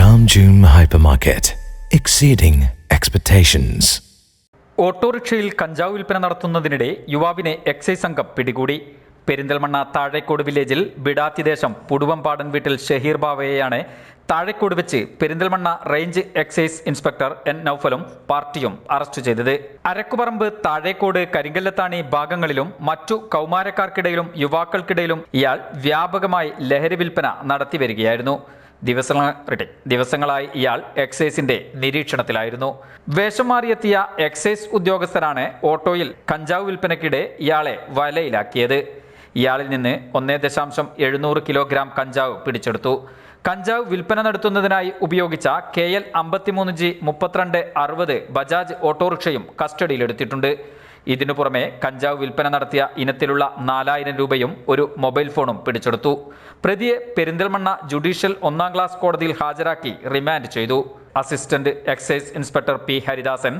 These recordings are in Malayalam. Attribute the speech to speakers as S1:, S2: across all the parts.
S1: Jam hyper market exceeding expectations
S2: ഓട്ടോറിക്ഷയിൽ കഞ്ചാവ് വിൽപ്പന നടത്തുന്നതിനിടെ യുവാവിനെ എക്സൈസ് സംഘം പിടികൂടി. പെരിന്തൽമണ്ണ താഴേക്കോട് വില്ലേജിൽ ബിഡാത്തിദേശം പുടുവമ്പാടൻ വീട്ടിൽ ഷഹീർ ബാവയെയാണ് താഴേക്കോട് വെച്ച് Perinthalmanna range excise inspector N നൌഫലും പാർട്ടിയും അറസ്റ്റ് ചെയ്തത്. അരക്കുപറമ്പ് താഴേക്കോട് കരിങ്കല്ലത്താണി ഭാഗങ്ങളിലും മറ്റു കൗമാരക്കാർക്കിടയിലും യുവാക്കൾക്കിടയിലും ഇയാൾ വ്യാപകമായി ലഹരി വിൽപ്പന നടത്തിവരികയായിരുന്നു ദിവസങ്ങൾ. ദിവസങ്ങളായി ഇയാൾ എക്സൈസിന്റെ നിരീക്ഷണത്തിലായിരുന്നു. വേഷം മാറിയെത്തിയ എക്സൈസ് ഉദ്യോഗസ്ഥരാണ് ഓട്ടോയിൽ കഞ്ചാവ് വിൽപ്പനയ്ക്കിടെ ഇയാളെ വലയിലാക്കിയത്. ഇയാളിൽ നിന്ന് ഒന്നേ ദശാംശം എഴുന്നൂറ് കിലോഗ്രാം കഞ്ചാവ് പിടിച്ചെടുത്തു. കഞ്ചാവ് വിൽപ്പന നടത്തുന്നതിനായി ഉപയോഗിച്ച കെ എൽ അമ്പത്തിമൂന്ന് ജി മുപ്പത്തിരണ്ട് അറുപത് ബജാജ് ഓട്ടോറിക്ഷയും കസ്റ്റഡിയിലെടുത്തിട്ടുണ്ട്. ഇതിനു പുറമെ കഞ്ചാവ് വിൽപ്പന നടത്തിയ ഇനത്തിലുള്ള നാലായിരം രൂപയും ഒരു മൊബൈൽ ഫോണും പിടിച്ചെടുത്തു. പ്രതിയെ പെരിന്തൽമണ്ണ ജുഡീഷ്യൽ ഒന്നാം ക്ലാസ് കോടതിയിൽ ഹാജരാക്കി റിമാൻഡ് ചെയ്തു. Assistant excise inspector P Haridasan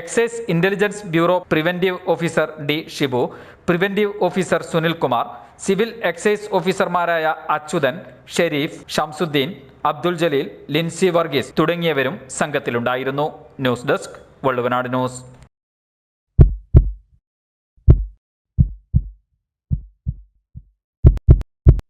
S2: excise intelligence bureau preventive officer D Shibu preventive officer Sunilkumar civil excise ഓഫീസർമാരായ അച്യുതൻ ഷെരീഫ് ഷംസുദ്ദീൻ അബ്ദുൽ ജലീൽ ലിൻസി വർഗീസ് തുടങ്ങിയവരും സംഘത്തിലുണ്ടായിരുന്നു. News desk Valluvanad news.